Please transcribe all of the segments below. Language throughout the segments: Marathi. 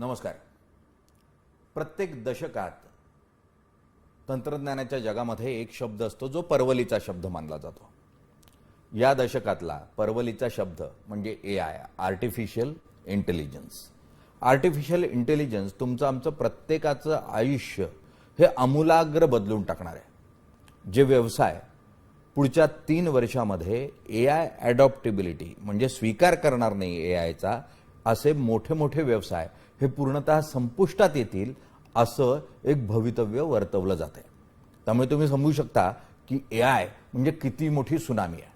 नमस्कार. प्रत्येक दशकात तंत्रज्ञानाच्या जगामध्ये एक शब्द असतो जो परवलीचा शब्द मानला जातो. या दशकातला परवलीचा शब्द म्हणजे A I artificial intelligence artificial intelligence तुमचं आमचं प्रत्येकाचं आयुष्य हे आमूलाग्र बदलून टाकणार आहे. जे व्यवसाय पुढच्या तीन वर्षामध्ये ए आय ॲडॉप्टेबिलिटी म्हणजे स्वीकार करणार नाही ए आयचा असे मोठे मोठे व्यवसाय हे पूर्णतः संपुष्टात येतील असं एक भवितव्य वर्तवलं जात आहे त्यामुळे तुम्ही समजू शकता की ए आय म्हणजे किती मोठी सुनामी आहे.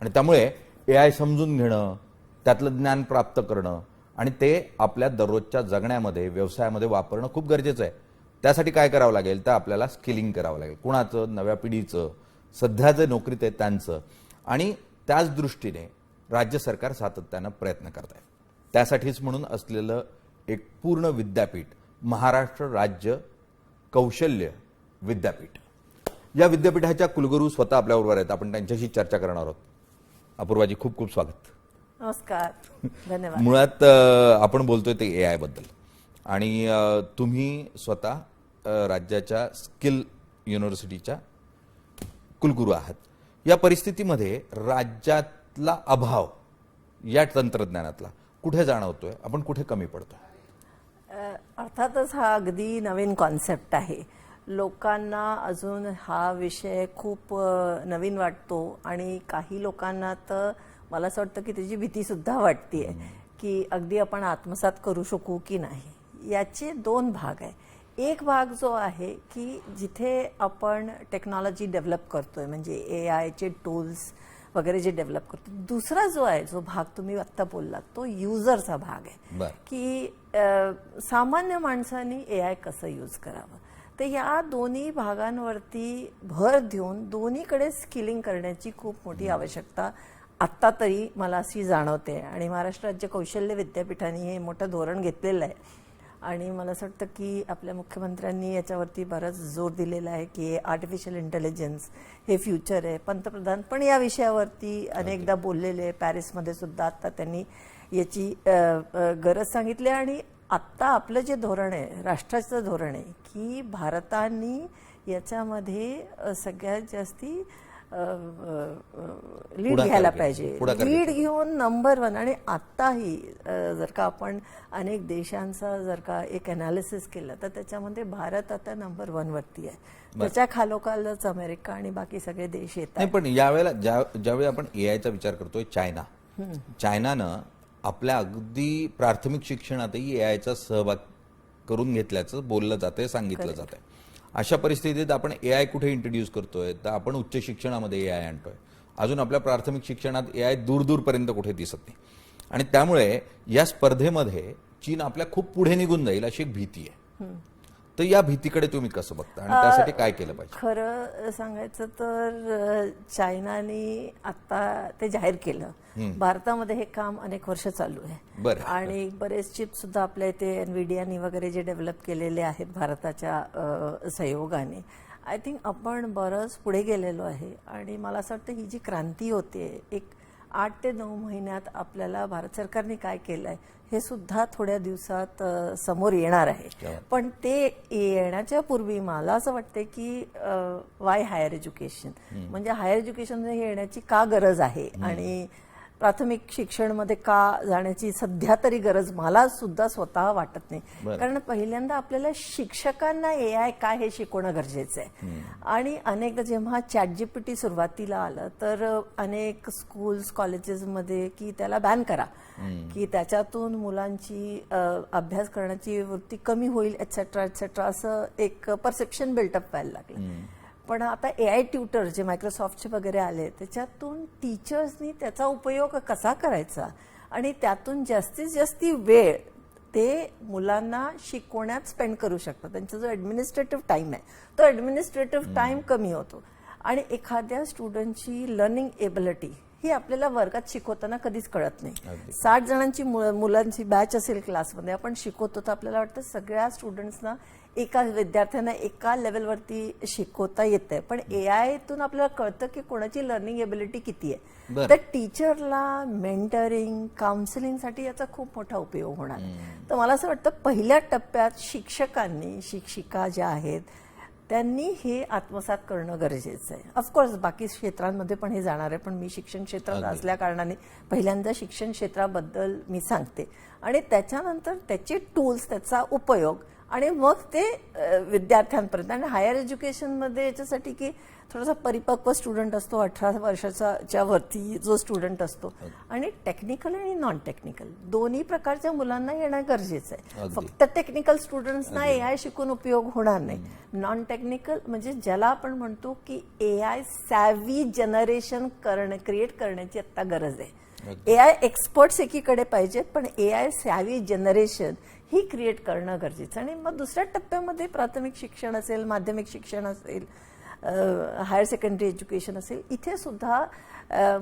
आणि त्यामुळे ए आय समजून घेणं त्यातलं ज्ञान प्राप्त करणं आणि ते आपल्या दररोजच्या जगण्यामध्ये व्यवसायामध्ये वापरणं खूप गरजेचं आहे. त्यासाठी काय करावं लागेल? तर आपल्याला स्किलिंग करावं लागेल. कुणाचं? नव्या पिढीचं. सध्या जे नोकरीत आहे त्यांचं. आणि त्याच दृष्टीने राज्य सरकार सातत्यानं प्रयत्न करत आहे. त्यासाठीच म्हणून असलेलं एक पूर्ण विद्यापीठ महाराष्ट्र राज्य कौशल्य विद्यापीठ. या विद्यापीठाच्या कुलगुरू स्वतः आपल्याबरोबर आहेत. आपण त्यांच्याशी चर्चा करणार आहोत. अपूर्वाजी खूप खूप स्वागत. नमस्कार. धन्यवाद. मुळात आपण बोलतोय ते ए आयबद्दल. आणि तुम्ही स्वतः राज्याच्या स्किल युनिव्हर्सिटीच्या कुलगुरू आहात. या परिस्थितीमध्ये राज्यातला अभाव या तंत्रज्ञानातला कुठे जाणवतोय? आपण कुठे कमी पडतोय? अर्थातच हा अगदी नवीन कॉन्सेप्ट आहे. लोकांना अजून हा विषय खूप नवीन वाटतो आणि काही लोकांना तर मला असं वाटतं की त्याची भीती सुद्धा वाटतेय की अगदी आपण आत्मसात करू शकू की नाही. याचे दोन भाग आहे. एक भाग जो आहे की जिथे आपण टेक्नॉलॉजी डेव्हलप करतोय म्हणजे ए आयचे टूल्स वगैरे जे डेव्हलप करतो. दुसरा जो आहे जो भाग तुम्ही आत्ता बोललात तो युजरचा भाग आहे. की सामान्य माणसांनी ए आय कसं यूज करावं? तर या दोन्ही भागांवरती भर देऊन दोन्हीकडे स्किलिंग करण्याची खूप मोठी आवश्यकता आत्ता तरी मला अशी जाणवते. आणि महाराष्ट्र राज्य कौशल्य विद्यापीठाने हे मोठं धोरण घेतलेलं आहे. आणि मला असं वाटतं की आपल्या मुख्यमंत्र्यांनी याच्यावरती बराच जोर दिलेला आहे की आर्टिफिशियल इंटेलिजन्स हे फ्युचर आहे. पंतप्रधान पण या विषयावरती अनेकदा बोललेले आहे. पॅरिसमध्ये सुद्धा आता त्यांनी याची गरज सांगितली आणि आत्ता आपलं जे धोरण आहे राष्ट्राचं धोरण आहे की भारताने याच्यामध्ये सगळ्यात जास्ती लीड घ्यायला पाहिजे. लीड घेऊन नंबर वन आणि आत्ताही जर का आपण अनेक देशांचा जर का एक अनालिसिस केलं तर त्याच्यामध्ये भारत आता नंबर वन वरती आहे. त्याच्या खालोखालच अमेरिका आणि बाकी सगळे देश येतात नाही पण यावेळेला ज्या ज्यावेळी आपण ए आयचा विचार करतोय चायना. चायनानं आपल्या अगदी प्राथमिक शिक्षणातही ए आयचा सहभाग करून घेतल्याचं बोललं जातंय सांगितलं जातंय. अशा परिस्थितीत आपण ए आय कुठे इंट्रोड्यूस करतोय? तर आपण उच्च शिक्षणामध्ये ए आय आणतोय. अजून आपल्या प्राथमिक शिक्षणात ए आय दूर दूरपर्यंत कुठे दिसत नाही. आणि त्यामुळे या स्पर्धेमध्ये चीन आपल्या खूप पुढे निघून जाईल अशी एक भीती आहे. तर या भीतीकडे तुम्ही कसं बघता? आणि त्यासाठी काय केलं पाहिजे? खरं सांगायचं तर चायनाने आता ते जाहीर केलं. भारतामध्ये हे काम अनेक वर्ष चालू आहे. बरं. आणि बरेच चिप सुद्धा आपल्या इथे एनविडियानी वगैरे जे डेव्हलप केलेले आहेत भारताच्या सहयोगाने. आय थिंक आपण बरंच पुढे गेलेलो आहे. आणि मला असं वाटतं ही जी क्रांती होते एक आठ ते नऊ महिन्यात आपल्याला भारत सरकारने काय केलंय हे सुद्धा थोड्या दिवसात समोर येणार आहे. बात. पण ते येण्याच्या पूर्वी मला असं वाटतं की वाय हायर एज्युकेशन म्हणजे हायर एज्युकेशन येण्याची का गरज आहे? आणि प्राथमिक शिक्षणमध्ये का जाण्याची सध्या तरी गरज मला सुद्धा स्वतः वाटत नाही. कारण पहिल्यांदा आपल्याला शिक्षकांना ए आय काय हे शिकवणं गरजेचं आहे. आणि अनेकदा जेव्हा चॅट जीपीटी सुरुवातीला आलं तर अनेक स्कूल्स कॉलेजेसमध्ये की त्याला बॅन करा. की त्याच्यातून मुलांची अभ्यास करण्याची वृत्ती कमी होईल एटसेट्रा एटसेट्रा असं एक परसेप्शन बिल्टअप व्हायला लागलं. पण आता ए आय ट्युटर जे मायक्रोसॉफ्टचे वगैरे आले त्याच्यातून टीचर्सनी त्याचा उपयोग कसा करायचा? आणि त्यातून जास्तीत जास्ती वेळ ते मुलांना शिकवण्यात स्पेंड करू शकतात. त्यांचा जो ॲडमिनिस्ट्रेटिव्ह टाइम आहे तो ॲडमिनिस्ट्रेटिव्ह टाइम कमी होतो. आणि एखाद्या स्टुडंटची लर्निंग एबिलिटी ही आपल्याला वर्गात शिकवताना कधीच कळत नाही. साठ जणांची मुलांची बॅच असेल क्लासमध्ये आपण शिकवतो तर आपल्याला वाटतं सगळ्या स्टुडंट्सना एका विद्यार्थ्यांना एका लेवलवरती शिकवता येतंय. पण ए आयतून आपल्याला कळतं की कोणाची लर्निंग एबिलिटी किती आहे. तर टीचरला मेंटरिंग काउन्सिलिंगसाठी याचा खूप मोठा उपयोग होणार. तर मला असं वाटतं पहिल्या टप्प्यात शिक्षकांनी शिक्षिका ज्या आहेत त्यांनी हे आत्मसात करणं गरजेचं आहे. ऑफकोर्स बाकी क्षेत्रांमध्ये पण हे जाणार आहे पण मी शिक्षण क्षेत्रात असल्या कारणाने पहिल्यांदा शिक्षण क्षेत्राबद्दल मी सांगते. आणि त्याच्यानंतर त्याचे टूल्स त्याचा उपयोग आणि मग ते विद्यार्थ्यांपर्यंत. आणि हायर एज्युकेशनमध्ये याच्यासाठी की थोडासा परिपक्व स्टुडंट असतो अठरा वर्षाच्या वरती जो स्टुडंट असतो. आणि टेक्निकल आणि नॉन टेक्निकल दोन्ही प्रकारच्या मुलांना येणं गरजेचं आहे. फक्त टेक्निकल स्टुडंट्सना ए आय शिकून उपयोग होणार नाही. नॉन टेक्निकल म्हणजे ज्याला आपण म्हणतो की ए आय सॅव्ही जनरेशन करणं क्रिएट करण्याची आता गरज आहे. ए आय एक्सपर्ट्स एकीकडे पाहिजेत पण ए आय सॅव्ही जनरेशन ही क्रिएट करणं गरजेचं आणि मग दुसऱ्या टप्प्यामध्ये प्राथमिक शिक्षण असेल माध्यमिक शिक्षण असेल हायर सेकंडरी एज्युकेशन असेल इथे सुद्धा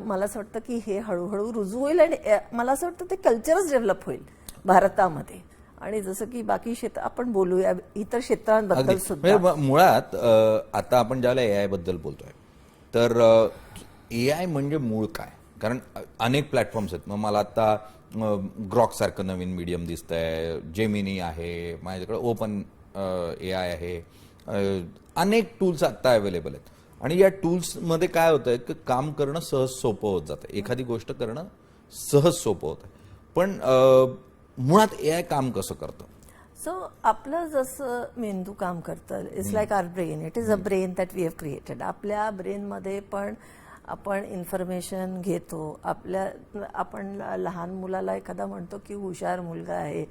मला असं वाटतं की हे हळूहळू रुजू होईल आणि मला असं वाटतं ते कल्चरच डेव्हलप होईल भारतामध्ये. आणि जसं की बाकी क्षेत्र आपण बोलूया इतर क्षेत्रांबद्दल सुद्धा. म्हणजे मुळात आता आपण ज्यावेळेला ए आयबद्दल बोलतोय तर ए आय म्हणजे मूळ काय? कारण अनेक प्लॅटफॉर्म्स आहेत. मग मला आता ग्रॉक सारखं नवीन मीडियम दिसतंय. जेमिनी आहे. माझ्याकडे ओपन ए आय आहे. अनेक टूल्स आता अवेलेबल आहेत. आणि या टूल्समध्ये काय होतंय की काम करणं सहज सोपं होत जातं. एखादी गोष्ट करणं सहज सोपं होतं पण मुळात ए आय काम कसं करतं? सो आपलं जसं मेंदू काम करतं. It's like our brain it is a brain that we have created आपल्या ब्रेनमध्ये पण आपण इन्फॉर्मेशन घेतो. आपल्या आपण लहान मुलाला एखादा म्हणतो की हुशार मुलगा आहे.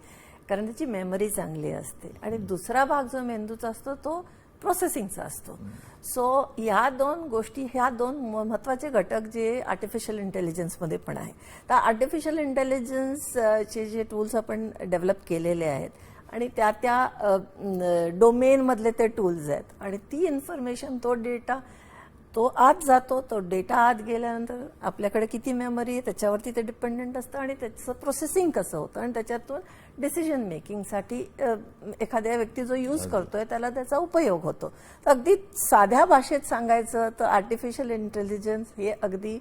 कारण त्याची मेमरी चांगली असते. आणि दुसरा भाग जो मेंदूचा असतो तो प्रोसेसिंगचा असतो. सो ह्या दोन गोष्टी ह्या दोन म- महत्त्वाचे घटक जे आर्टिफिशियल इंटेलिजन्समध्ये पण आहे. तर आर्टिफिशियल इंटेलिजन्सचे जे टूल्स आपण डेव्हलप केलेले आहेत आणि त्या त्या डोमेनमधले ते टूल्स आहेत. आणि ती इन्फॉर्मेशन तो डेटा तो आत जातो तो डेटा आत गेल्यानंतर आपल्याकडे किती मेमरी आहे त्याच्यावरती ते डिपेंडंट असतं आणि त्याचं प्रोसेसिंग कसं होतं आणि त्याच्यातून डिसिजन मेकिंगसाठी एखाद्या व्यक्ती जो यूज करतोय त्याला त्याचा उपयोग होतो. तर अगदी साध्या भाषेत सांगायचं तर आर्टिफिशियल इंटेलिजन्स हे अगदी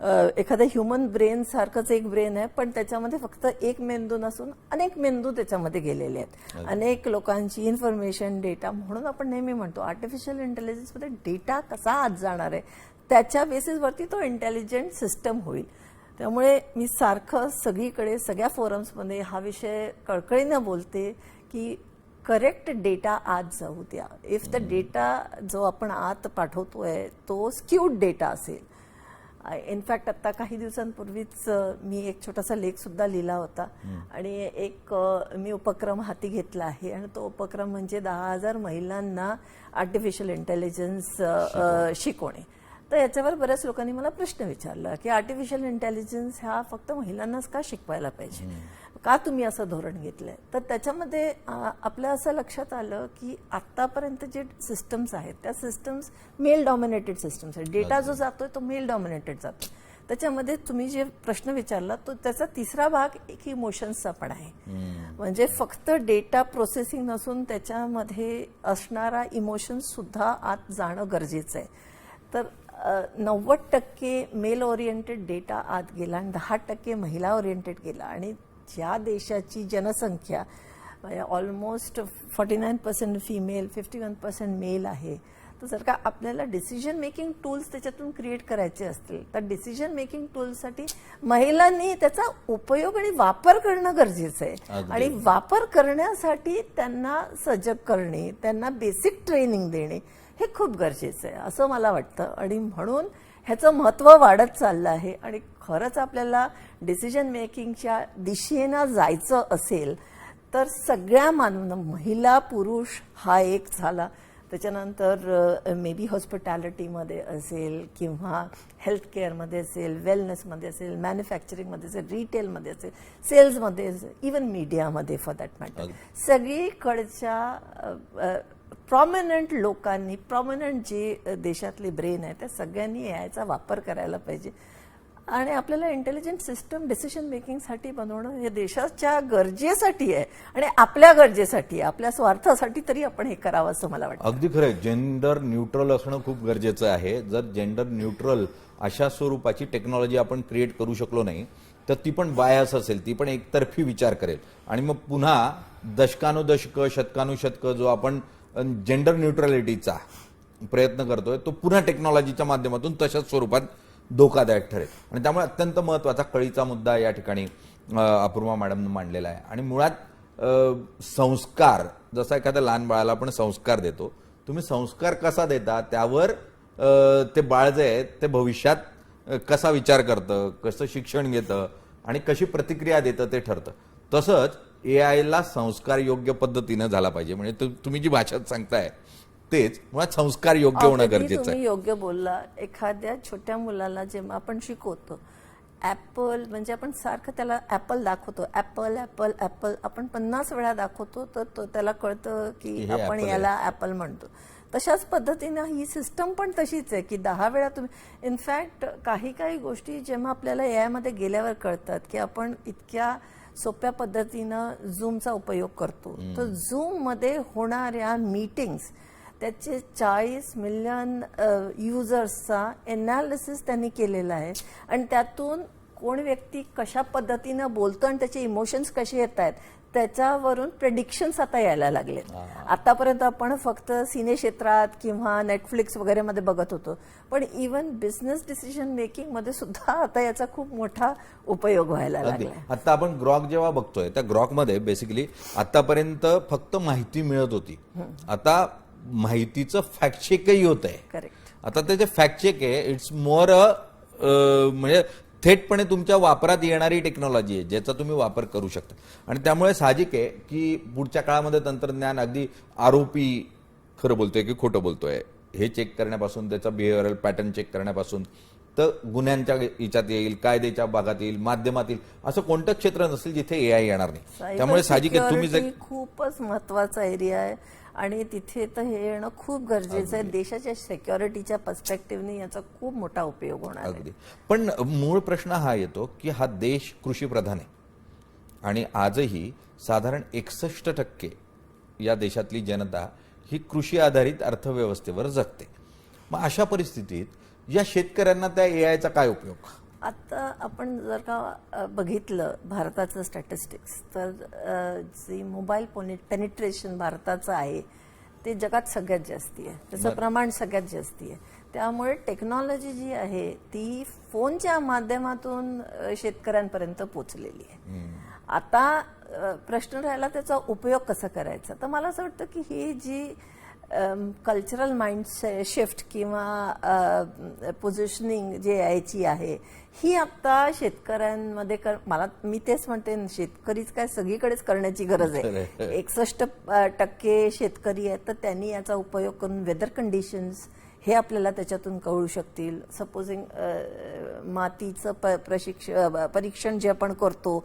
एखाद्या ह्युमन ब्रेन सारखंच एक ब्रेन आहे पण त्याच्यामध्ये फक्त एक मेंदू नसून अनेक मेंदू त्याच्यामध्ये गेलेले आहेत. अनेक लोकांची इन्फॉर्मेशन डेटा म्हणून आपण नेहमी म्हणतो आर्टिफिशियल इंटेलिजन्समध्ये डेटा कसा आत जाणार आहे त्याच्या बेसिसवरती तो इंटेलिजंट सिस्टम होईल. त्यामुळे मी सारखं सगळीकडे सगळ्या फोरम्समध्ये हा विषय कळकळीनं बोलते की करेक्ट डेटा आत जाऊ द्या. इफ द डेटा जो आपण आत पाठवतोय तो स्क्यूड डेटा असेल. इनफॅक्ट आता काही दिवसांपूर्वीच मी एक छोटासा लेख सुद्धा लिहिला होता. आणि एक मी उपक्रम हाती घेतला आहे. आणि तो उपक्रम म्हणजे दहा हजार महिलांना आर्टिफिशियल इंटेलिजन्स शिकवणे. तर याच्यावर बऱ्याच लोकांनी मला प्रश्न विचारला की आर्टिफिशियल इंटेलिजन्स ह्या फक्त महिलांनाच का शिकवायला पाहिजे? का तुम्ही असं धोरण घेतलंय? तर त्याच्यामध्ये आपल्या असं लक्षात आलं की आतापर्यंत जे सिस्टम्स आहेत त्या सिस्टम्स मेल डॉमिनेटेड सिस्टम्स आहेत. डेटा जो जातोय तो मेल डॉमिनेटेड जातो. त्याच्यामध्ये तुम्ही जे प्रश्न विचारला तो त्याचा तिसरा भाग एक इमोशन्सचा पण आहे. म्हणजे फक्त डेटा प्रोसेसिंग नसून त्याच्यामध्ये असणारा इमोशन्स सुद्धा आत जाणं गरजेचं आहे. तर नव्वद टक्के मेल ओरिएंटेड डेटा आत गेला आणि दहा टक्के महिला ओरिएंटेड गेला. आणि ज्या देशाची जनसंख्या almost forty nine percent female fifty one percent male आहे तर जर का आपल्याला डिसिजन मेकिंग टूल्स त्याच्यातून क्रिएट करायचे असतील तर डिसिजन मेकिंग टूल्ससाठी महिलांनी त्याचा उपयोग आणि वापर करणं गरजेचं आहे. आणि वापर करण्यासाठी त्यांना सजग करणे त्यांना बेसिक ट्रेनिंग देणे हे खूप गरजेचं आहे असं मला वाटतं. आणि म्हणून ह्याचं महत्त्व वाढत चाललं आहे. आणि खरंच आपल्याला डिसिजन मेकिंगच्या दिशेनं जायचं असेल तर सगळ्या मान महिला पुरुष हा एक झाला. त्याच्यानंतर मे बी हॉस्पिटॅलिटीमध्ये असेल किंवा हेल्थ केअरमध्ये असेल वेलनेसमध्ये असेल मॅन्युफॅक्चरिंगमध्ये असेल रिटेलमध्ये असेल सेल्समध्ये असेल इवन मीडियामध्ये फॉर दॅट मॅटर सगळीकडच्या प्रॉमिनंट लोकांनी प्रॉमिनंट जे देशातले ब्रेन आहे त्या सगळ्यांनी याचा वापर करायला पाहिजे. आणि आपल्याला इंटेलिजंट सिस्टम डिसिजन मेकिंगसाठी बनवणं हे देशाच्या गरजेसाठी आहे आणि आपल्या गरजेसाठी आहे. आपल्या स्वार्थासाठी तरी आपण हे करावं असं मला वाटतं. अगदी खरं जेंडर न्यूट्रल असणं खूप गरजेचं आहे. जर जेंडर न्यूट्रल अशा स्वरूपाची टेक्नॉलॉजी आपण क्रिएट करू शकलो नाही तर ती पण बायस असेल. ती पण एकतर्फी विचार करेल. आणि मग पुन्हा दशकानुदशक शतकानुशतक जो आपण जेंडर न्यूट्रॅलिटीचा प्रयत्न करतोय तो पुन्हा टेक्नॉलॉजीच्या माध्यमातून तशाच स्वरूपात धोकादायक ठरेल. आणि त्यामुळे अत्यंत महत्त्वाचा कळीचा मुद्दा या ठिकाणी अपूर्वा मॅडमनं मांडलेला आहे. आणि मुळात संस्कार जसा एखाद्या लहान बाळाला आपण संस्कार देतो तुम्ही संस्कार कसा देता त्यावर ते बाळ जे आहे ते भविष्यात कसा विचार करतं कसं शिक्षण घेतं आणि कशी प्रतिक्रिया देतं ते ठरतं. तसंच ए आयला संस्कार योग्य पद्धतीनं झाला पाहिजे. म्हणजे तुम्ही जी भाषा सांगताय तेच मुळात संस्कार योग्य होणं गरजेचं आहे. तुम्ही योग्य बोलला. एखाद्या छोट्या मुलाला जेव्हा आपण शिकवतो ऍपल म्हणजे आपण सारखं त्याला ऍपल दाखवतो. ऍपल ऍपल ऍपल आपण पन्नास वेळा दाखवतो तर तो त्याला कळतं की आपण. याला ऍपल म्हणतो. तशाच पद्धतीनं ही सिस्टम पण तशीच आहे की दहा वेळा तुम्ही इनफॅक्ट काही काही गोष्टी जेव्हा आपल्याला यामध्ये गेल्यावर कळतात की आपण इतक्या सोप्या पद्धतीनं झूमचा उपयोग करतो. तर झूममध्ये होणाऱ्या मीटिंग्स त्याचे चाळीस मिलियन युजर्सचा एनालिसिस त्यांनी केलेला आहे. आणि त्यातून कोण व्यक्ती कशा पद्धतीनं बोलतो आणि त्याचे इमोशन्स कसे येत आहेत त्याच्यावरून प्रेडिक्शन्स आता यायला लागले आतापर्यंत आपण फक्त सिने क्षेत्रात किंवा नेटफ्लिक्स वगैरे मध्ये बघत होतो. पण इवन बिझनेस डिसिजन मेकिंगमध्ये सुद्धा आता याचा खूप मोठा उपयोग व्हायला लागलाय. आता आपण ग्रॉक जेव्हा बघतोय त्या ग्रॉकमध्ये बेसिकली आतापर्यंत फक्त माहिती मिळत होती. आता माहितीचं फॅक्ट चेकही होत आहे आता त्याचे फॅक्ट चेक आहे इट्स मोर म्हणजे थेटपणे तुमच्या वापरात येणारी टेक्नॉलॉजी आहे ज्याचा तुम्ही वापर करू शकता. आणि त्यामुळे साहजिक आहे की पुढच्या काळामध्ये तंत्रज्ञान अगदी आरोपी खरं बोलतोय की खोटं बोलतोय हे चेक करण्यापासून त्याचा बिहेव्हिअरल पॅटर्न चेक करण्यापासून तर गुन्ह्यांच्या याच्यात येईल कायद्याच्या भागात येईल माध्यमात येईल असं कोणतं क्षेत्र नसेल जिथे ए आय येणार नाही. त्यामुळे साहजिक आहे तुम्ही जे खूपच महत्त्वाचा एरिया आहे. आणि तिथे तर हे येणं खूप गरजेचं आहे. देशाच्या सेक्युरिटीच्या पर्स्पेक्टिव्हने याचा खूप मोठा उपयोग होणार आहे. अगदी. पण मूळ प्रश्न हा येतो की हा देश कृषी प्रधान आहे. आणि आजही साधारण एकसष्ट टक्के या देशातली जनता ही कृषी आधारित अर्थव्यवस्थेवर जगते. मग अशा परिस्थितीत या शेतकऱ्यांना त्या ए आयचा काय उपयोग? आता आपण जर का बघितलं भारताचं स्टॅटिस्टिक्स तर जे मोबाईल पेनिट्रेशन भारताचं आहे ते जगात सगळ्यात जास्ती आहे. त्याचं प्रमाण सगळ्यात जास्ती आहे. त्यामुळे टेक्नॉलॉजी जी आहे ती फोनच्या माध्यमातून शेतकऱ्यांपर्यंत पोचलेली आहे. आता प्रश्न राहिला त्याचा उपयोग कसा करायचा? तर मला असं वाटतं की ही जी कल्चरल माइंड शिफ्ट किंवा पोझिशनिंग जे यायची आहे ही आता शेतकऱ्यांमध्ये कर मला मी तेच म्हणते शेतकरीच काय सगळीकडेच करण्याची गरज आहे. एकसष्ट टक्के शेतकरी आहेत तर त्यांनी याचा उपयोग करून वेदर कंडिशन्स हे आपल्याला त्याच्यातून कळू शकतील. सपोजिंग मातीचं प प्रशिक्ष परीक्षण जे आपण करतो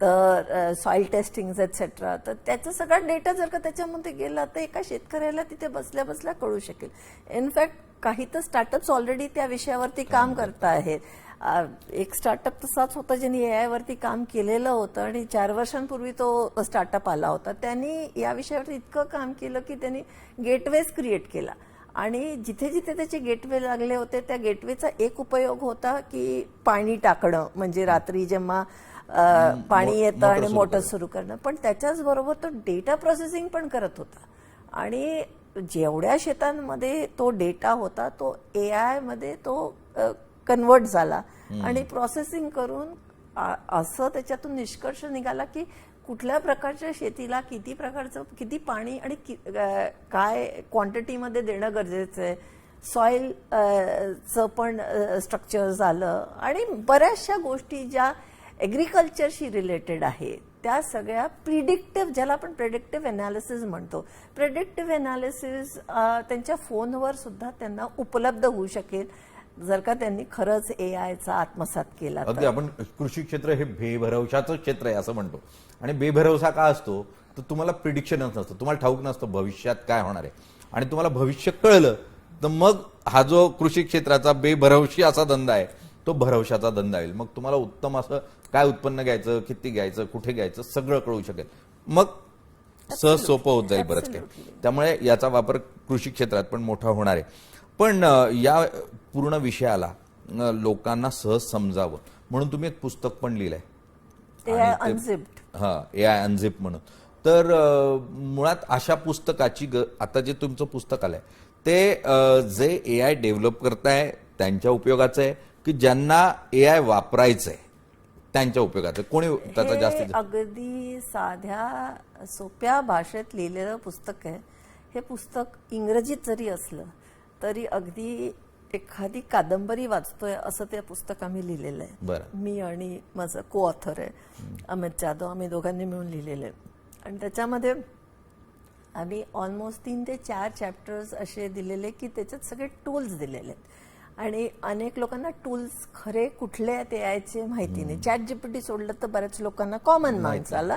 तर सॉइल टेस्टिंग एक्सेट्रा तर त्याचा सगळा डेटा जर का त्याच्यामध्ये गेला तर एका शेतकऱ्याला तिथे बसल्या बसल्या कळू शकेल. इनफॅक्ट काही तर स्टार्टअप्स ऑलरेडी त्या विषयावरती काम करत आहेत एक स्टार्टअप तसाच होता ज्यांनी ए आय वरती काम केलेलं होतं आणि चार वर्षांपूर्वी तो स्टार्टअप आला होता. त्यांनी या विषयावरती इतकं काम केलं की त्यांनी गेटवेज क्रिएट केला. आणि जिथे जिथे त्याचे गेटवे लागले होते त्या गेटवेचा एक उपयोग होता की पाणी टाकणं. म्हणजे रात्री जेव्हा पाणी येतं आणि मोटर सुरू करणं. पण त्याच्याच बरोबर तो डेटा प्रोसेसिंग पण करत होता. आणि जेवढ्या शेतांमध्ये तो डेटा होता तो ए आयमध्ये तो कन्वर्ट झाला. आणि प्रोसेसिंग करून असं त्याच्यातून निष्कर्ष निघाला की कुठल्या प्रकारच्या शेतीला किती प्रकारचं किती पाणी आणि काय क्वांटिटीमध्ये देणं गरजेचं आहे. सॉइल चं पण स्ट्रक्चर झालं. आणि बऱ्याचशा गोष्टी ज्या ॲग्रिकल्चरशी रिलेटेड आहे त्या सगळ्या प्रिडिक्टिव्ह ज्याला आपण प्रेडिक्टिव्ह एनालिसिस म्हणतो. प्रेडिक्टिव्ह एनालिसिस त्यांच्या फोनवर सुद्धा त्यांना उपलब्ध होऊ शकेल. जर का त्यांनी खरंच ए आयचा आत्मसात केला. अगदी आपण कृषी क्षेत्र हे बेभरवशाचं क्षेत्र आहे असं म्हणतो. आणि बेभरवसा का असतो? तर तुम्हाला प्रिडिक्शनच नसतं. तुम्हाला ठाऊक नसतं भविष्यात काय होणार आहे. आणि तुम्हाला भविष्य कळलं तर मग हा जो कृषी क्षेत्राचा बेभरवशी असा धंदा आहे तो भरवशाचा धंदा येईल मग तुम्हाला उत्तम असं काय उत्पन्न घ्यायचं किती घ्यायचं कुठे घ्यायचं सगळं कळू शकेल. मग सहज सोपं होत जाईल बरंच काही. त्यामुळे याचा वापर कृषी क्षेत्रात पण मोठा होणार आहे. पण या पूर्ण विषयाला लोकांना सहज समजावं. म्हणून तुम्ही एक पुस्तक पण लिहिलंय. अनझिप्ड हा ए आय अनझिप म्हणून. तर मुळात अशा पुस्तकाची ग आता जे तुमचं पुस्तक आलंय ते जे ए आय डेव्हलप करताय त्यांच्या उपयोगाचं आहे की ज्यांना ए आय वापरायचं आहे त्यांच्या उपयोगाचं? कोणी त्याचा जास्त अगदी साध्या सोप्या भाषेत लिहिलेलं पुस्तक आहे. हे पुस्तक इंग्रजीत जरी असलं तरी अगदी एखादी कादंबरी वाचतोय असं ते पुस्तक आम्ही लिहिलेलं आहे. मी आणि माझं को ऑथर आहे अमित जाधव. आम्ही दोघांनी मिळून लिहिलेलं आहे. आणि त्याच्यामध्ये आम्ही ऑलमोस्ट तीन ते चार चॅप्टर्स असे दिलेले की त्याच्यात सगळे टूल्स दिलेले आहेत. आणि अनेक लोकांना टूल्स खरे कुठले ते यायचे माहिती नाही. चॅट जीपीटी सोडलं तर बऱ्याच लोकांना कॉमन माणसाला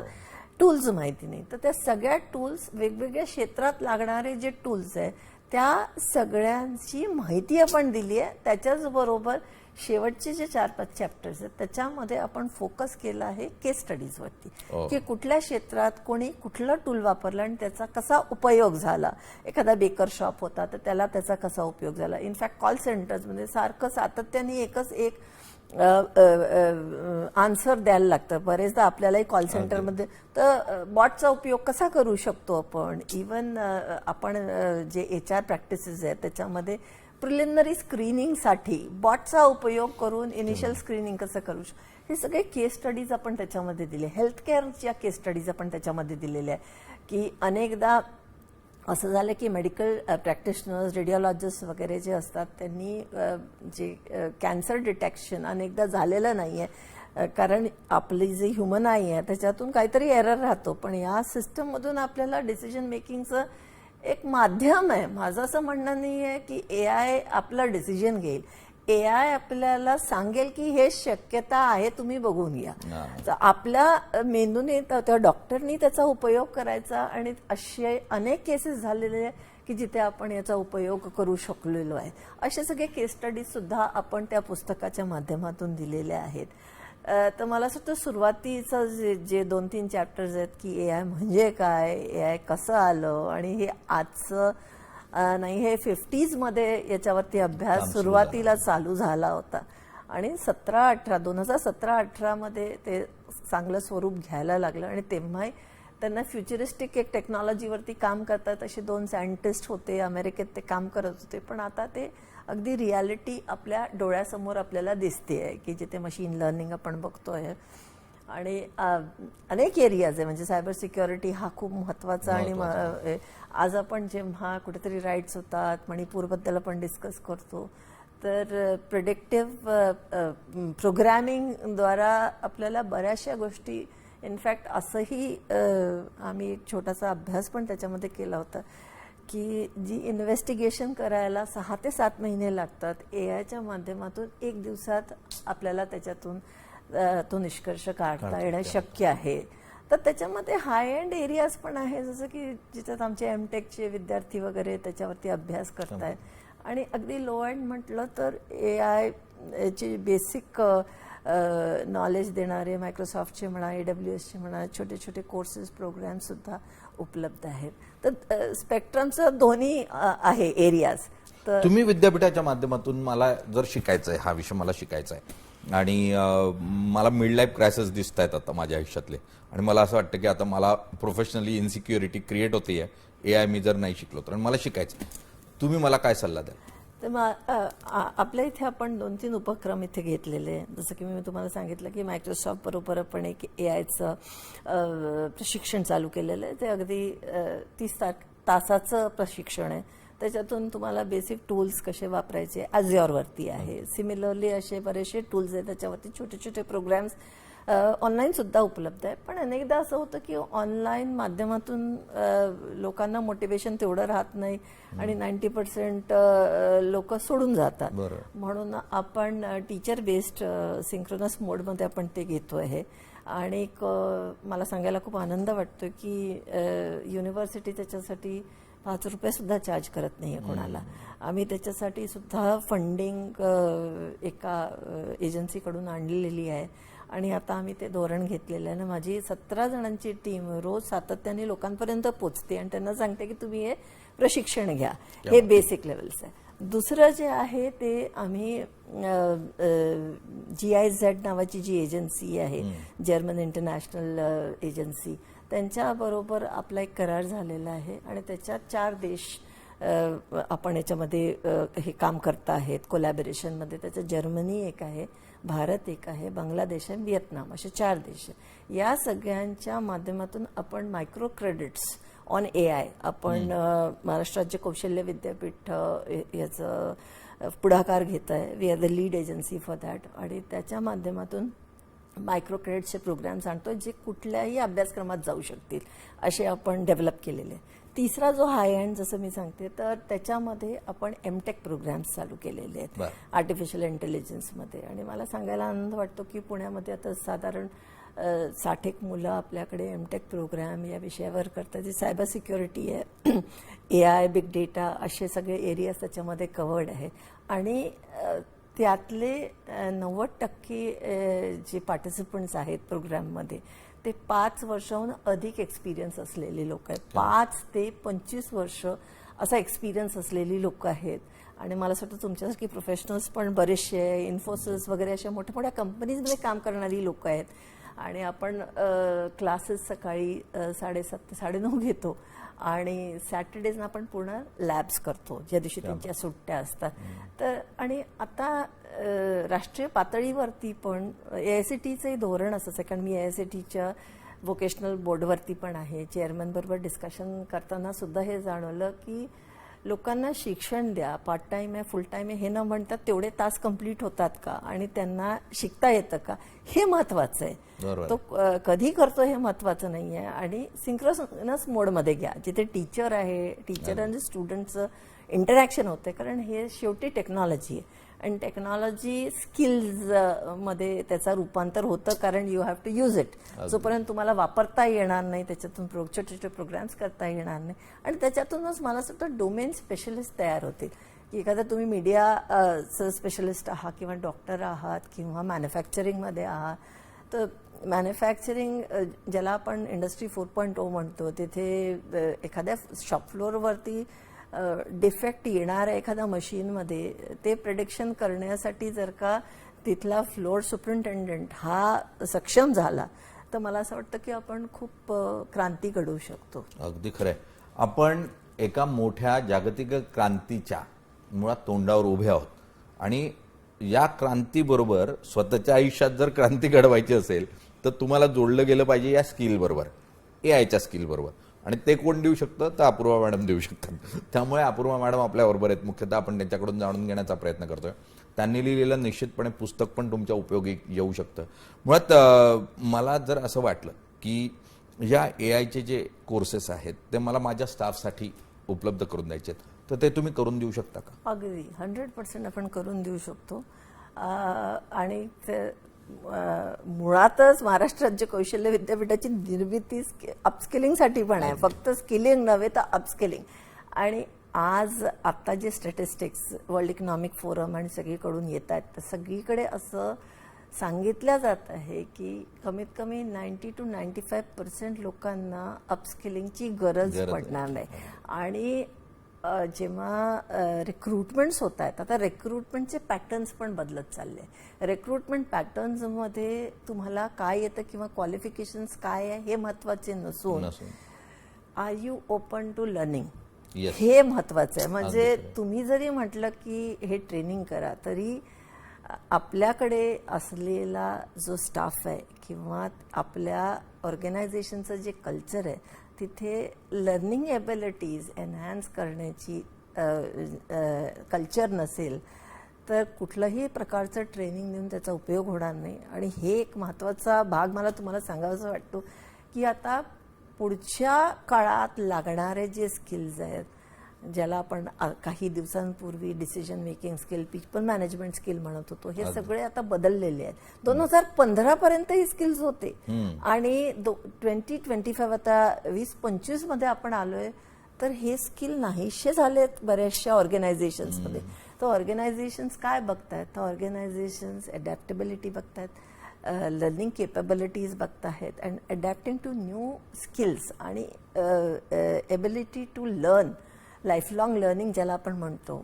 टूल्स माहिती नाही. तर त्या सगळ्या टूल्स वेगवेगळ्या क्षेत्रात लागणारे जे टूल्स आहे त्या सगळ्यांची माहिती आपण दिली आहे. त्याच्याच बरोबर शेवटचे जे चार पाच चॅप्टर्स आहेत त्याच्यामध्ये आपण फोकस केला आहे केस स्टडीजवरती ओ. की कुठल्या क्षेत्रात कोणी कुठलं टूल वापरलं आणि त्याचा कसा उपयोग झाला. एखादा बेकर शॉप होता तर त्याला त्याचा कसा उपयोग झाला. इनफॅक्ट कॉल सेंटर्समध्ये सारखं सातत्याने एकच एक आन्सर द्यायला लागतं. बरेचदा आपल्यालाही कॉल सेंटरमध्ये तर बॉटचा उपयोग कसा करू शकतो आपण? इवन आपण जे एच आर प्रॅक्टिसेस आहेत त्याच्यामध्ये प्रिलिमिनरी स्क्रीनिंगसाठी बॉटचा उपयोग करून इनिशियल स्क्रीनिंग कसं करू शकतो हे सगळे केस स्टडीज आपण त्याच्यामध्ये दिले. हेल्थ केअरच्या केस स्टडीज आपण त्याच्यामध्ये दिलेल्या आहे की अनेकदा असं झालं की मेडिकल प्रॅक्टिशनर्स रेडिओलॉजिस्ट वगैरे जे असतात त्यांनी जे कॅन्सर डिटेक्शन अनेकदा झालेलं नाही आहे कारण आपली जी ह्युमन आय आहे त्याच्यातून काहीतरी एरर राहतो. पण या सिस्टममधून आपल्याला डिसिजन मेकिंगचं एक माध्यम आहे. माझं असं म्हणणं नाही आहे की ए आय आपलं डिसिजन घेईल. ए आय आपल्याला सांगेल की हे शक्यता आहे तुम्ही बघून घ्या. तर आपल्या मेंदूने त्या डॉक्टरनी त्याचा उपयोग करायचा आणि असे अनेक केसेस झालेले की जिथे आपण याचा उपयोग करू शकलेलो आहे. असे सगळे केस स्टडीज सुद्धा आपण त्या पुस्तकाच्या माध्यमातून दिलेले आहेत. तर मला असं वाटतं सुरुवातीचं जे जे दोन तीन चॅप्टर्स आहेत की ए आय म्हणजे काय ए आय कसं आलं आणि हे आजचं नाही हे फिफ्टीजमध्ये याच्यावरती अभ्यास सुरुवातीला चालू झाला होता. आणि सतरा अठरा दोन हजार सतरा अठरामध्ये ते चांगलं स्वरूप घ्यायला लागलं आणि तेव्हाही त्यांना फ्युचरिस्टिक एक टेक्नॉलॉजीवरती काम करतात. असे दोन सायंटिस्ट होते अमेरिकेत ते काम करत होते. पण आता ते अगदी रियालिटी आपल्या डोळ्यासमोर आपल्याला दिसते आहे की जिथे मशीन लर्निंग आपण बघतोय. आणि अनेक एरियाज आहे. म्हणजे सायबर सिक्युरिटी हा खूप महत्त्वाचा आणि आज आपण जेव्हा कुठेतरी राईट्स होतात मणिपूरबद्दल आपण डिस्कस करतो तर प्रिडिक्टिव्ह प्रोग्रॅमिंगद्वारा आपल्याला बऱ्याचशा गोष्टी इनफॅक्ट असंही आम्ही एक छोटासा अभ्यास पण त्याच्यामध्ये केला होता की जी इन्व्हेस्टिगेशन करायला सहा ते सात महिने लागतात ए आयच्या माध्यमातून एक दिवसात आपल्याला त्याच्यातून तो निष्कर्ष काढता येणं शक्य आहे. तर त्याच्यामध्ये हाय एंड एरियाज पण आहे जसं की जिच्यात आमचे एम टेकचे विद्यार्थी वगैरे त्याच्यावरती अभ्यास करतायत. आणि अगदी लो एंड म्हटलं तर ए आय ची बेसिक नॉलेज देणारे मायक्रोसॉफ्टचे म्हणा ए डब्ल्यू एसचे म्हणा छोटे छोटे कोर्सेस प्रोग्राम सुद्धा उपलब्ध आहेत. तर स्पेक्ट्रमचं दोन्ही आहे एरियाज तर तुम्ही विद्यापीठाच्या माध्यमातून मला जर शिकायचं आहे हा विषय मला शिकायचा आहे आणि मला मिड लाईफ क्रायसिस दिसत आहेत आता माझ्या आयुष्यातले. आणि मला असं वाटतं की आता मला प्रोफेशनली इन्सिक्युरिटी क्रिएट होते ए आय मी जर नाही शिकलो तर. आणि मला शिकायचं आहे. तुम्ही मला काय सल्ला द्याल? तर मग आपल्या इथे आपण दोन तीन उपक्रम इथे घेतलेले आहे जसं की मी तुम्हाला सांगितलं की मायक्रोसॉफ्ट बरोबर आपण एक ए आयचं प्रशिक्षण चालू केलेलं आहे. ते अगदी तीस ता तासाचं प्रशिक्षण आहे. त्याच्यातून तुम्हाला बेसिक टूल्स कसे वापरायचे? वरती आहे. सिमिलरली असे बरेचसे टूल्स आहेत. त्याच्यावरती छोटे छोटे प्रोग्राम्स ऑनलाईन सुद्धा उपलब्ध आहे पण अनेकदा असं होतं की ऑनलाईन माध्यमातून लोकांना मोटिवेशन तेवढं राहत नाही आणि नाईन्टी पर्सेंट लोक सोडून जातात. म्हणून आपण टीचर बेस्ड सिंक्रोनस मोडमध्ये आपण ते घेतो आहे आणि मला सांगायला खूप आनंद वाटतो की युनिव्हर्सिटी त्याच्यासाठी पाच रुपये सुद्धा चार्ज करत नाहीये कोणाला. आम्ही त्याच्यासाठी सुद्धा फंडिंग एका एजन्सीकडून आणलेली आहे. आणि आता आम्ही ते धोरण घेतलेलं आहे. ना माझी सतरा जणांची टीम रोज सातत्याने लोकांपर्यंत पोचते. आणि त्यांना सांगते की तुम्ही हे प्रशिक्षण घ्या. हे बेसिक लेवल्स आहे. दुसरं जे आहे ते आम्ही जी आय झेड नावाची जी एजन्सी आहे जर्मन इंटरनॅशनल एजन्सी त्यांच्याबरोबर आपला एक करार झालेला आहे आणि त्याच्यात चार देश आपण याच्यामध्ये हे काम करता आहेत. कोलॅबोरेशनमध्ये त्याचं जर्मनी एक आहे भारत एक आहे बांगलादेश आहे व्हिएतनाम असे चार देश आहे या सगळ्यांच्या माध्यमातून आपण micro credits on A I आपण महाराष्ट्र राज्य कौशल्य विद्यापीठ याचं पुढाकार घेत आहे. We are the lead agency for that आणि त्याच्या माध्यमातून मायक्रो क्रेडिटचे प्रोग्राम्स आणतो जे कुठल्याही अभ्यासक्रमात जाऊ शकतील असे आपण डेव्हलप केलेले तिसरा जो हाय एंड जसं मी सांगते तर त्याच्यामध्ये आपण एमटेक प्रोग्राम्स चालू केलेले आहेत. आर्टिफिशियल इंटेलिजन्समध्ये आणि मला सांगायला आनंद वाटतो की पुण्यामध्ये आता साधारण अ, साठ एक मुलं आपल्याकडे एमटेक प्रोग्राम या विषयावर करतात. जे सायबर सिक्युरिटी आहे ए आय बिग डेटा असे सगळे एरियाज त्याच्यामध्ये कवर्ड आहे. आणि त्यातले नव्वद टक्के जे पार्टिसिपंट्स आहेत प्रोग्राममध्ये ते पाच वर्षाहून अधिक एक्सपिरियन्स असलेले लोक आहेत. पाच ते पंचवीस वर्ष असा एक्सपिरियन्स असलेली लोक आहेत. आणि मला असं वाटतं तुमच्यासारखी प्रोफेशनल्स पण बरेचसे आहे इन्फोसिस वगैरे अशा मोठ्या मोठ्या कंपनीजमध्ये काम करणारी लोक आहेत. आणि आपण क्लासेस सकाळी साडेसात ते साडेनऊ घेतो. आणि सॅटर्डेजना आपण पूर्ण लॅब्स करतो. ज्या दिवशी त्यांच्या सुट्ट्या असतात. तर आणि आता राष्ट्रीय पातळीवरती पण ए आय सी टीचंही धोरण असंच आहे कारण मी ए आय सी टीच्या वोकेशनल बोर्डवरती पण आहे. चेअरमन बरोबर डिस्कशन करताना सुद्धा हे जाणवलं की लोकांना शिक्षण द्या पार्ट टाइम आहे फुल टाइम आहे हे न म्हणतात तेवढे तास कंप्लीट होतात का? आणि त्यांना शिकता येतं का? हे महत्वाचं आहे. तो कधी करतो हे महत्वाचं नाही आहे. आणि सिंक्रोनस मोडमध्ये घ्या. जिथे टीचर आहे टीचर आणि स्टुडंटचं इंटरॅक्शन होतं कारण हे शेवटी टेक्नॉलॉजी आहे. आणि टेक्नॉलॉजी स्किल्समध्ये त्याचा रूपांतर होतं कारण you have to use it जोपर्यंत तुम्हाला वापरता येणार नाही त्याच्यातून प्रो छोटे छोटे प्रोग्राम्स करता येणार नाही. आणि त्याच्यातूनच मला असं वाटतं डोमेन स्पेशलिस्ट तयार होतील. की एखादा तुम्ही मीडिया स्पेशलिस्ट आहात किंवा डॉक्टर आहात किंवा मॅन्युफॅक्चरिंगमध्ये आहात तर मॅन्युफॅक्चरिंग ज्याला आपण इंडस्ट्री फोर पॉईंट ओ म्हणतो तिथे अ, एखाद्या शॉप फ्लोअरवरती डिफेक्ट येणाऱ्या एखाद्या मशीनमध्ये ते प्रडिक्शन करण्यासाठी जर का तिथला फ्लोअर सुपरिंटेंडंट हा सक्षम झाला तर मला असं वाटतं की आपण खूप क्रांती घडवू शकतो. अगदी खरंय. आपण एका मोठ्या जागतिक क्रांतीच्या मुळात तोंडावर उभे आहोत. आणि या क्रांतीबरोबर स्वतःच्या आयुष्यात जर क्रांती घडवायची असेल तर तुम्हाला जोडलं गेलं पाहिजे या स्किलबरोबर ए आयच्या स्किलबरोबर आणि ते कोण देऊ शकतं? तर अपूर्वा मॅडम देऊ शकतात. त्यामुळे अपूर्वा मॅडम आपल्याबरोबर आहेत. मुख्यतः आपण त्यांच्याकडून जाणून घेण्याचा प्रयत्न करतोय. त्यांनी लिहिलेलं निश्चितपणे पुस्तक पण तुमच्या उपयोगी येऊ शकतं. मुळात मला जर असं वाटलं की या ए आयचे जे कोर्सेस आहेत ते मला माझ्या स्टाफसाठी उपलब्ध करून द्यायचे आहेत तर ते तुम्ही करून देऊ शकता का? अगदी. हंड्रेड पर्सेंट आपण करून देऊ शकतो. आणि ते, मुळातच महाराष्ट्र राज्य कौशल्य विद्यापीठाची निर्मिती अपस्किलिंगसाठी पण आहे. फक्त स्किलिंग नव्हे तर अपस्किलिंग आणि आज आता जे स्टॅटिस्टिक्स वर्ल्ड इकॉनॉमिक फोरम आणि सगळीकडून येत आहेत तर सगळीकडे असं सांगितलं जात आहे की कमीत कमी ninety two ninety five percent लोकांना अपस्किलिंगची गरज. पडणार नाही. आणि जेव्हा रिक्रुटमेंट्स होत आहेत आता रिक्रुटमेंटचे पॅटर्न्स पण बदलत चालले रिक्रुटमेंट पॅटर्न्समध्ये तुम्हाला काय येतं किंवा क्वालिफिकेशन्स काय आहे हे महत्त्वाचे नसून are you open to learning. हे महत्वाचं आहे म्हणजे. तुम्ही जरी म्हटलं की हे ट्रेनिंग करा तरी आपल्याकडे असलेला जो स्टाफ आहे किंवा आपल्या ऑर्गनायझेशनचं जे कल्चर आहे तिथे लर्निंग एबिलिटीज एनहॅन्स करण्याची कल्चर नसेल तर कुठलंही प्रकारचं ट्रेनिंग देऊन त्याचा उपयोग होणार नाही. आणि हे एक महत्त्वाचा भाग मला तुम्हाला सांगावासा वाटतो की आता पुढच्या काळात लागणारे जे स्किल्स आहेत ज्याला आपण काही दिवसांपूर्वी decision making skill people management skill म्हणत होतो हे सगळे आता बदललेले आहेत. दोन हजार पंधरा पर्यंत ही स्किल्स होते. आणि ट्वेंटी ट्वेंटी फाईव्ह आता वीस पंचवीसमध्ये आपण आलोय तर हे स्किल नाहीसे झालेत बऱ्याचशा ऑर्गनायझेशन्समध्ये तर ऑर्गनायझेशन्स काय बघतायत? तर ऑर्गनायझेशन्स अडॅप्टेबिलिटी बघतायत लर्निंग केपेबिलिटीज बघतायत and adapting to new skills आणि ability to learn lifelong learning ज्याला आपण म्हणतो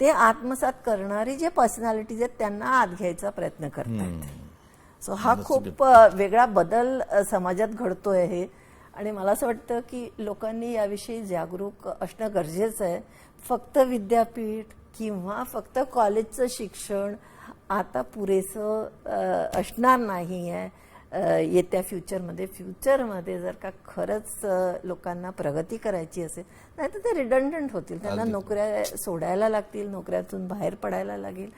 ते आत्मसात करणारी जे पर्सनॅलिटीज आहेत त्यांना आत घ्यायचा प्रयत्न करतायत सो हा खूप वेगळा बदल समाजात घडतोय हे. आणि मला असं वाटतं की लोकांनी याविषयी जागरूक असणं गरजेचं आहे. फक्त विद्यापीठ किंवा फक्त कॉलेजचं शिक्षण आता पुरेसं असणार नाही आहे. येत्या फ्युचरमध्ये फ्युचरमध्ये जर का खरंच लोकांना प्रगती करायची असेल नाही तर ते रिडंडंट होतील. त्यांना नोकऱ्या सोडायला लागतील नोकऱ्यातून बाहेर पडायला लागेल.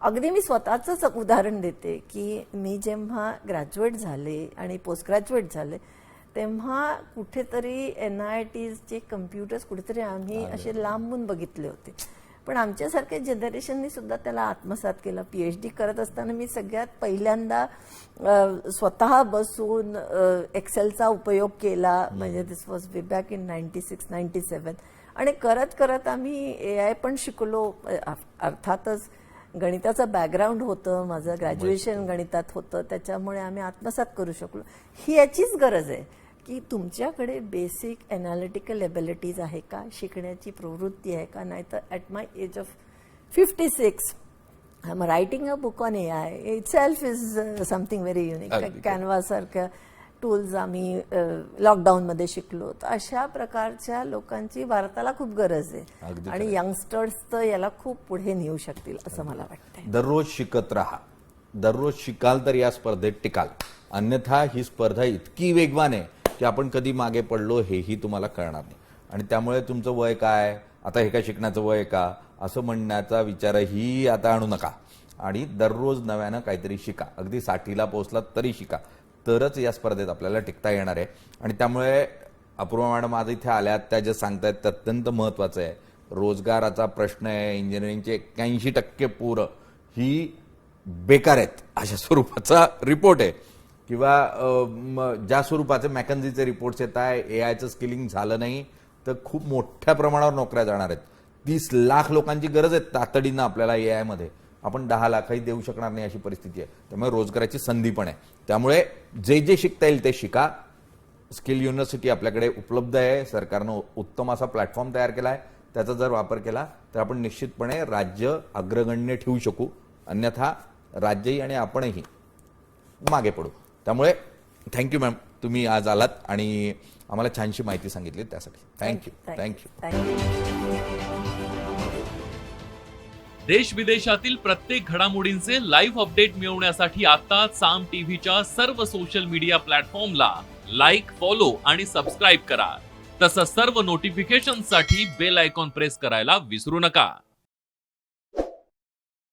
अगदी मी स्वतःचंच उदाहरण देते की मी जेव्हा ग्रॅज्युएट झाले आणि पोस्ट ग्रॅज्युएट झाले तेव्हा कुठेतरी एन आय टीचे कम्प्युटर्स कुठेतरी आम्ही असे लांबून बघितले होते. पण आमच्यासारख्या जनरेशननी सुद्धा त्याला आत्मसात केलं. पी एच डी करत असताना मी सगळ्यात पहिल्यांदा स्वतः बसून एक्सेलचा उपयोग केला. म्हणजे this was way back in ninety six ninety seven आणि करत करत आम्ही ए आय पण शिकलो. अर्थातच गणिताचं बॅकग्राऊंड होतं. माझं ग्रॅज्युएशन गणितात होतं. त्याच्यामुळे आम्ही आत्मसात करू शकलो. ही याचीच गरज आहे. की तुमच्याकडे बेसिक एनालिटिकल एबिलिटीज आहे का? शिकण्याची प्रवृत्ती आहे का? नाही तर at my age of fifty six I am writing a book on A I itself is something very unique अगदी. कॅनव्हासारख्या टूल्स आम्ही लॉकडाऊनमध्ये शिकलो. तर अशा प्रकारच्या लोकांची भारताला खूप गरज आहे. आणि यंगस्टर्स तर याला खूप पुढे नेऊ शकतील असं मला वाटतंय. दररोज शिकत राहा. दररोज शिकाल तर या स्पर्धेत टिकाल. अन्यथा ही स्पर्धा इतकी वेगवान आहे की आपण कधी मागे पडलो हेही तुम्हाला कळणार नाही. आणि त्यामुळे तुमचं वय काय? आता हे काय शिकण्याचं वय का? असं म्हणण्याचा विचारही आता आणू नका. आणि दररोज नव्यानं काहीतरी शिका. अगदी साठीला पोहोचलात तरी शिका. तरच या स्पर्धेत आपल्याला टिकता येणार आहे. आणि त्यामुळे अपूर्वा मॅडम आज इथे आल्यात. त्या जे सांगतायत ते अत्यंत महत्वाचं आहे. रोजगाराचा प्रश्न आहे. इंजिनिअरिंगचे एक्क्याऐंशी टक्के पोरं ही बेकार आहेत अशा स्वरूपाचा रिपोर्ट आहे. किंवा ज्या स्वरूपाचे मॅकन्झीचे रिपोर्ट्स येत आहे ए आयचं स्किलिंग झालं नाही तर खूप मोठ्या प्रमाणावर नोकऱ्या जाणार आहेत. तीस लाख लोकांची गरज आहे तातडीनं आपल्याला ए आयमध्ये आपण दहा लाखही देऊ शकणार नाही अशी परिस्थिती आहे. त्यामुळे रोजगाराची संधी पण आहे. त्यामुळे जे जे शिकता येईल ते शिका. स्किल युनिव्हर्सिटी आपल्याकडे उपलब्ध आहे. सरकारनं उत्तम असा प्लॅटफॉर्म तयार केला आहे त्याचा जर वापर केला तर आपण निश्चितपणे राज्य अग्रगण्य ठेवू शकू. अन्यथा राज्यही आणि आपणही मागे पडू. त्यामुळे थँक्यू मॅम तुम्ही आज आलात आणि आम्हाला छानशी माहिती सांगितली त्यासाठी. थँक्यू थँक्यू देश विदेशातील प्रत्येक घडामोडींचे लाईव्ह अपडेट मिळवण्यासाठी आता साम टीव्हीच्या सर्व सोशल मीडिया प्लॅटफॉर्मला लाईक फॉलो आणि सबस्क्राईब करा. तसंच सर्व नोटिफिकेशनसाठी बेल आयकॉन प्रेस करायला विसरू नका.